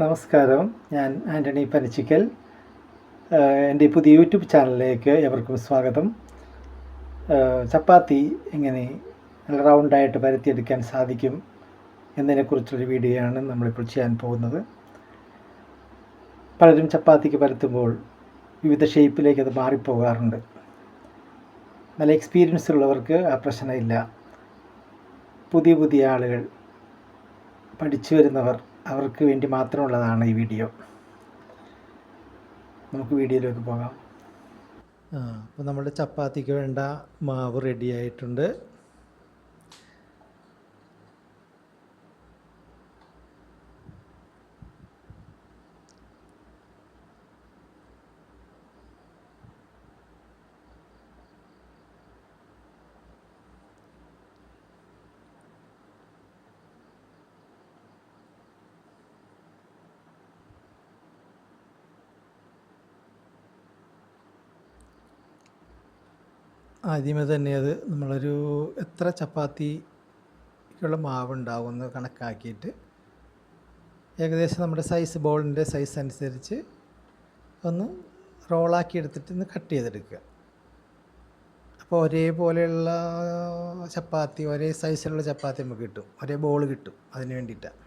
നമസ്കാരം. ഞാൻ ആന്റണി പനച്ചിക്കൽ. എന്റെ പുതിയ യൂട്യൂബ് ചാനലിലേക്ക് എവർക്കും സ്വാഗതം. ചപ്പാത്തി എങ്ങനെ നല്ല റൗണ്ടായിട്ട് പരത്തിയെടുക്കാൻ സാധിക്കും എന്നതിനെക്കുറിച്ചൊരു വീഡിയോ ആണ് നമ്മളിപ്പോൾ ചെയ്യാൻ പോകുന്നത്. പലരും ചപ്പാത്തിക്ക് പരത്തുമ്പോൾ വിവിധ ഷേപ്പിലേക്ക് അത് മാറിപ്പോകാറുണ്ട്. നല്ല എക്സ്പീരിയൻസ് ഉള്ളവർക്ക് ആ പ്രശ്നമില്ല. പുതിയ പുതിയ ആളുകൾ പഠിച്ചു വരുന്നവർ അവർക്ക് വേണ്ടി മാത്രമുള്ളതാണ് ഈ വീഡിയോ. നമുക്ക് വീഡിയോയിലേക്ക് പോകാം. അപ്പോൾ നമ്മുടെ ചപ്പാത്തിക്ക് വേണ്ട മാവ് റെഡി ആയിട്ടുണ്ട്. ആദ്യമേ തന്നെ അത് നമ്മളൊരു എത്ര ചപ്പാത്തിക്കുള്ള മാവ് ഉണ്ടാവുമെന്ന് കണക്കാക്കിയിട്ട് ഏകദേശം നമ്മുടെ സൈസ് ബോളിന്റെ സൈസ് അനുസരിച്ച് ഒന്ന് റോളാക്കി എടുത്തിട്ട് ഒന്ന് കട്ട് ചെയ്തെടുക്കുക. അപ്പോൾ ഒരേപോലെയുള്ള ചപ്പാത്തി ഒരേ സൈസിലുള്ള ചപ്പാത്തി നമുക്ക് കിട്ടും. ഒരേ ബോൾ കിട്ടും അതിന് വേണ്ടിയിട്ടാണ്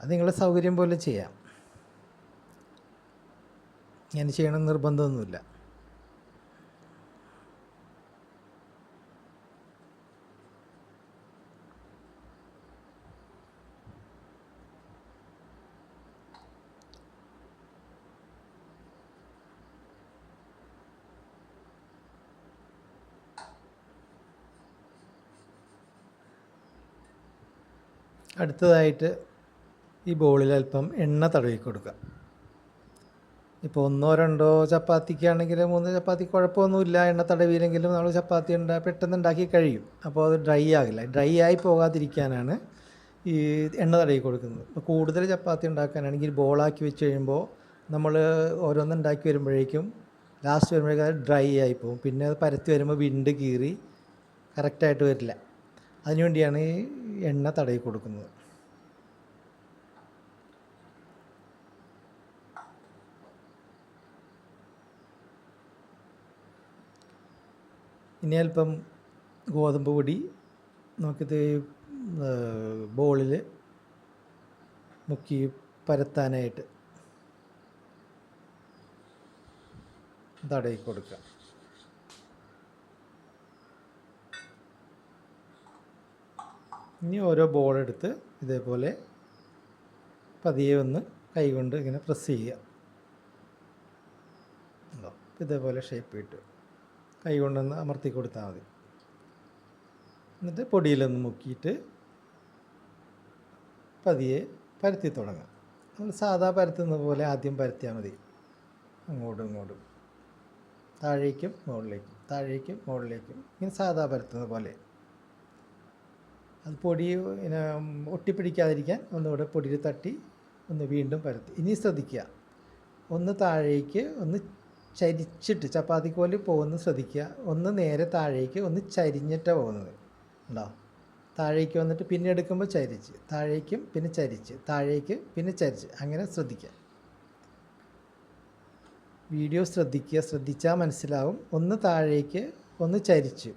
അത് നിങ്ങളുടെ സൗകര്യം പോലെ ചെയ്യാം. ഞാൻ ചെയ്യണം നിർബന്ധമൊന്നുമില്ല. അടുത്തതായിട്ട് ഈ ബോളിൽ അല്പം എണ്ണ തടവി കൊടുക്കുക. ഇപ്പോൾ ഒന്നോ രണ്ടോ ചപ്പാത്തിക്കാണെങ്കിൽ മൂന്ന് ചപ്പാത്തി കുഴപ്പമൊന്നുമില്ല. എണ്ണ തടവിയില്ലെങ്കിലും നമ്മൾ ചപ്പാത്തി ഉണ്ടാ പെട്ടെന്ന് ഉണ്ടാക്കി കഴിയും. അപ്പോൾ അത് ഡ്രൈ ആകില്ല. ഡ്രൈ ആയി പോകാതിരിക്കാനാണ് ഈ എണ്ണ തടവി കൊടുക്കുന്നത്. ഇപ്പോൾ കൂടുതൽ ചപ്പാത്തി ഉണ്ടാക്കാനാണെങ്കിൽ ബോളാക്കി വെച്ച് കഴിയുമ്പോൾ നമ്മൾ ഓരോന്ന് ഉണ്ടാക്കി വരുമ്പോഴേക്കും ലാസ്റ്റ് വരുമ്പോഴേക്കും അത് ഡ്രൈ ആയി പോകും. പിന്നെ അത് പരത്തി വരുമ്പോൾ വിണ്ട് കീറി കറക്റ്റായിട്ട് വരില്ല. അതിനുവേണ്ടിയാണ് ഈ എണ്ണ തടയി കൊടുക്കുന്നത്. ഇനി അല്പം ഗോതമ്പ് പൊടി നമുക്കിത് ബോളിൽ മുക്കി പരത്താനായിട്ട് തടയി കൊടുക്കുക ഇനി ഓരോ ബോൾ എടുത്ത് ഇതേപോലെ പതിയെ ഒന്ന് കൈകൊണ്ട് ഇങ്ങനെ പ്രസ് ചെയ്യുക. ഇതേപോലെ ഷേപ്പ് ഇട്ട്. കൈ കൊണ്ടൊന്ന് അമർത്തി കൊടുത്താൽ മതി. എന്നിട്ട് പൊടിയിലൊന്ന് മുക്കിയിട്ട് പതിയെ പരത്തി തുടങ്ങാം. നമ്മൾ സാധാ പരത്തുന്ന പോലെ ആദ്യം പരത്തിയാൽ മതി. അങ്ങോട്ടും ഇങ്ങോട്ടും. താഴേക്കും മുകളിലേക്കും താഴേക്കും മുകളിലേക്കും. ഇങ്ങനെ സാധാ പരത്തുന്ന പോലെ. അത് പൊടി പിന്നെ ഒട്ടിപ്പിടിക്കാതിരിക്കാൻ ഒന്നുകൂടെ പൊടിയിൽ തട്ടി ഒന്ന് വീണ്ടും പരത്തി. ഇനി ശ്രദ്ധിക്കുക. ഒന്ന് താഴേക്ക് ഒന്ന് ചരിച്ചിട്ട് ചപ്പാത്തി കോൽ പോകുന്നത് ശ്രദ്ധിക്കുക. ഒന്ന് നേരെ താഴേക്ക് ഒന്ന് ചരിഞ്ഞിട്ടാണ് പോകുന്നത്. ഉണ്ടോ? താഴേക്ക് വന്നിട്ട് പിന്നെ എടുക്കുമ്പോൾ ചരിച്ച്. താഴേക്കും പിന്നെ ചരിച്ച്. താഴേക്ക് പിന്നെ ചരിച്ച്. അങ്ങനെ ശ്രദ്ധിക്കുക. വീഡിയോ ശ്രദ്ധിക്കുക. ശ്രദ്ധിച്ചാൽ മനസ്സിലാവും. ഒന്ന് താഴേക്ക് ഒന്ന് ചരിച്ച്.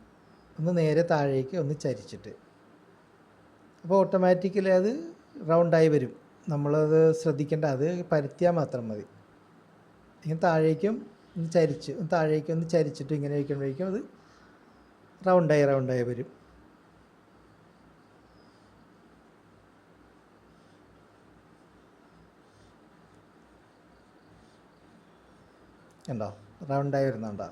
ഒന്ന് നേരെ താഴേക്ക് ഒന്ന് ചരിച്ചിട്ട്. അപ്പോൾ ഓട്ടോമാറ്റിക്കലി അത് റൗണ്ടായി വരും. നമ്മളത് ശ്രദ്ധിക്കേണ്ട അത് പരത്തിയാൽ മാത്രം മതി. ഇങ്ങനെ താഴേക്കും ഒന്ന് ചരിച്ച് ഒന്ന് താഴേക്കും ഒന്ന് ചരിച്ചിട്ട് ഇങ്ങനെ വയ്ക്കുമ്പോഴേക്കും അത് റൗണ്ടായി റൗണ്ടായി വരും. കണ്ടോ? റൗണ്ടായി വരുന്നുണ്ടോ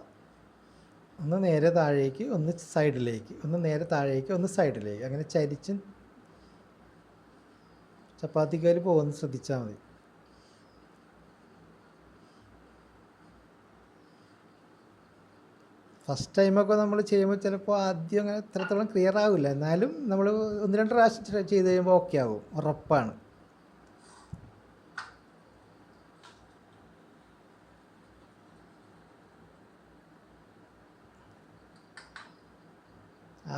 ഒന്ന് നേരെ താഴേക്ക് ഒന്ന് സൈഡിലേക്ക് ഒന്ന് നേരെ താഴേക്ക് ഒന്ന് സൈഡിലേക്ക് അങ്ങനെ ചരിച്ചും ചപ്പാത്തിക്കാർ പോകുന്നത് ശ്രദ്ധിച്ചാൽ മതി. ഫസ്റ്റ് ടൈമൊക്കെ നമ്മൾ ചെയ്യുമ്പോൾ ചിലപ്പോൾ ആദ്യം അങ്ങനെ ഇത്രത്തോളം ക്ലിയർ ആവില്ല. എന്നാലും നമ്മൾ ഒന്ന് രണ്ട് പ്രാവശ്യം ചെയ്ത് കഴിയുമ്പോൾ ഓക്കെ ആവും. ഉറപ്പാണ്.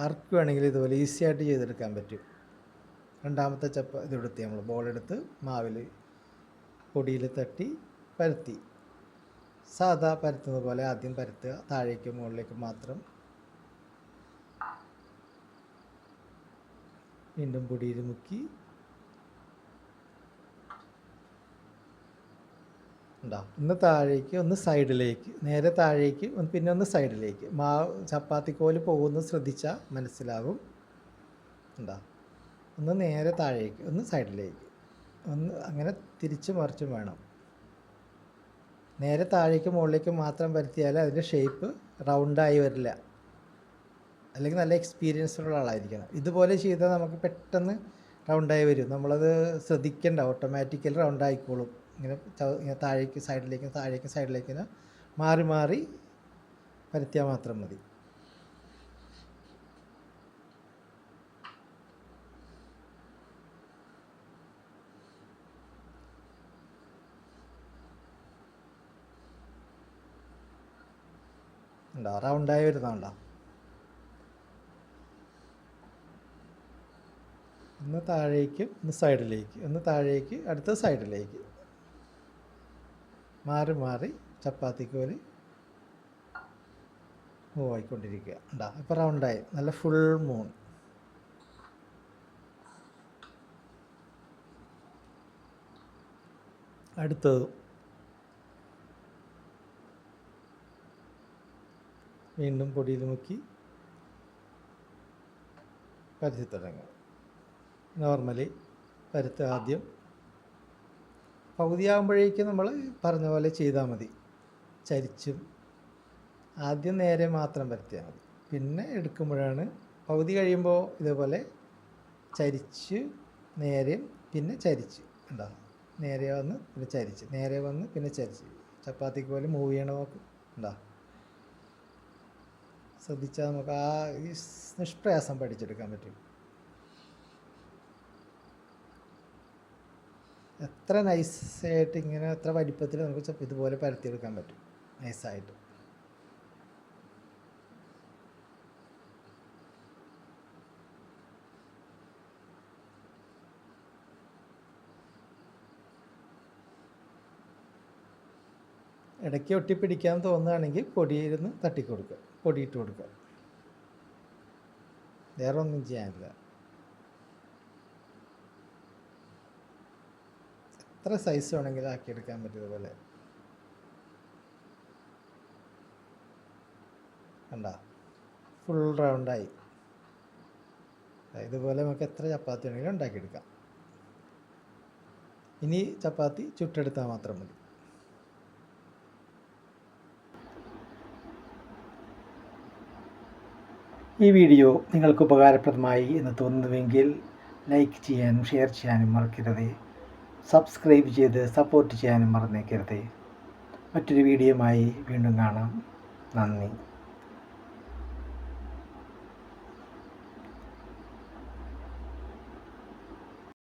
ആർക്ക് വേണമെങ്കിലും ഇതുപോലെ ഈസി ആയിട്ട് ചെയ്തെടുക്കാൻ പറ്റും. രണ്ടാമത്തെ ചപ്പ ഇതെടുത്ത് നമ്മൾ ബോളെടുത്ത് മാവിൽ പൊടിയിൽ തട്ടി പരത്തി. സാധാ പരത്തുന്നത് പോലെ ആദ്യം പരത്തുക. താഴേക്ക് മുകളിലേക്ക് മാത്രം വീണ്ടും പൊടിയിൽ മുക്കി ഉണ്ടാവും ഒന്ന് താഴേക്ക് ഒന്ന് സൈഡിലേക്ക് നേരെ താഴേക്ക് പിന്നെ ഒന്ന് സൈഡിലേക്ക്. മാ ചപ്പാത്തിക്കോൽ പോകുന്നത് ശ്രദ്ധിച്ചാൽ മനസ്സിലാകും ഉണ്ടാവും ഒന്ന് നേരെ താഴേക്ക് ഒന്ന് സൈഡിലേക്ക്. ഒന്ന് അങ്ങനെ തിരിച്ചു മറിച്ചും വേണം. നേരെ താഴേക്ക് മുകളിലേക്ക് മാത്രം വരുത്തിയാൽ അതിന്റെ ഷേപ്പ് റൗണ്ടായി വരില്ല. അല്ലെങ്കിൽ നല്ല എക്സ്പീരിയൻസ് ഉള്ള ആളായിരിക്കണം. ഇതുപോലെ ചെയ്താൽ നമുക്ക് പെട്ടെന്ന് റൗണ്ടായി വരും. നമ്മളത് ശ്രദ്ധിക്കേണ്ട. ഓട്ടോമാറ്റിക്കലി റൗണ്ട് ആയിക്കോളും. ഇങ്ങനെ ഇങ്ങനെ താഴേക്ക് സൈഡിലേക്കും താഴേക്ക് സൈഡിലേക്കും മാറി മാറി വരുത്തിയാൽ മാത്രം മതി. ഉണ്ടോ ഉണ്ടായി വരുന്നുണ്ടോ ഒന്ന് താഴേക്ക് ഒന്ന് സൈഡിലേക്ക്. ഒന്ന് താഴേക്ക് അടുത്ത സൈഡിലേക്ക്. മാറി മാറി ചപ്പാത്തിക്ക് പോലെ മൂവ് ആയിക്കൊണ്ടിരിക്കുക. ഉണ്ടാ ഇപ്പോൾ റൗണ്ടായി നല്ല ഫുൾ മൂൺ അടുത്തത് വീണ്ടും പൊടിയിൽ മുക്കി പരത്തി തുടങ്ങുക നോർമലി പരുത്ത് ആദ്യം. പകുതിയാകുമ്പോഴേക്കും നമ്മൾ പറഞ്ഞ പോലെ ചെയ്താൽ മതി. ചരിച്ചും. ആദ്യം നേരെ മാത്രം പരത്തിയാൽ മതി. പിന്നെ എടുക്കുമ്പോഴാണ് പകുതി കഴിയുമ്പോൾ ഇതേപോലെ ചരിച്ച് നേരെയും പിന്നെ ചരിച്ച്. ഉണ്ടാകും നേരെ വന്ന് പിന്നെ ചരിച്ച്. നേരെ വന്ന് പിന്നെ ചരിച്ച്. ചപ്പാത്തിക്ക് പോലെ മൂവ് ചെയ്യണ നോക്ക്. ഉണ്ടാ ശ്രദ്ധിച്ചാൽ നമുക്ക് ആ ഈ നിഷ്പ്രയാസം പഠിച്ചെടുക്കാൻ പറ്റും. എത്ര നൈസായിട്ട് ഇങ്ങനെ എത്ര വലിപ്പത്തിൽ നമുക്ക് ഇതുപോലെ പരത്തിയെടുക്കാൻ പറ്റും. നൈസായിട്ട് ഇടയ്ക്ക് ഒട്ടിപ്പിടിക്കാൻ തോന്നുകയാണെങ്കിൽ പൊടിയിരുന്ന് തട്ടിക്കൊടുക്കുക പൊടിയിട്ട് കൊടുക്കുക. വേറെ ഒന്നും ചെയ്യാനില്ല. എത്ര സൈസ് വേണമെങ്കിലും ആക്കിയെടുക്കാൻ പറ്റും ഇതുപോലെ? കണ്ട? ഫുൾ റൗണ്ടായി ഇതുപോലെ നമുക്ക് എത്ര ചപ്പാത്തി വേണമെങ്കിലും ഉണ്ടാക്കിയെടുക്കാം. ഇനി ചപ്പാത്തി ചുട്ടെടുത്താൽ മാത്രം മതി. ഈ വീഡിയോ നിങ്ങൾക്ക് ഉപകാരപ്രദമായി എന്ന് തോന്നുന്നുവെങ്കിൽ ലൈക്ക് ചെയ്യാനും ഷെയർ ചെയ്യാനും മറക്കരുത്. സബ്സ്ക്രൈബ് ചെയ്ത് സപ്പോർട്ട് ചെയ്യാനും മറന്നേക്കരുത്. മറ്റൊരു വീഡിയോയുമായി വീണ്ടും കാണാം. നന്ദി.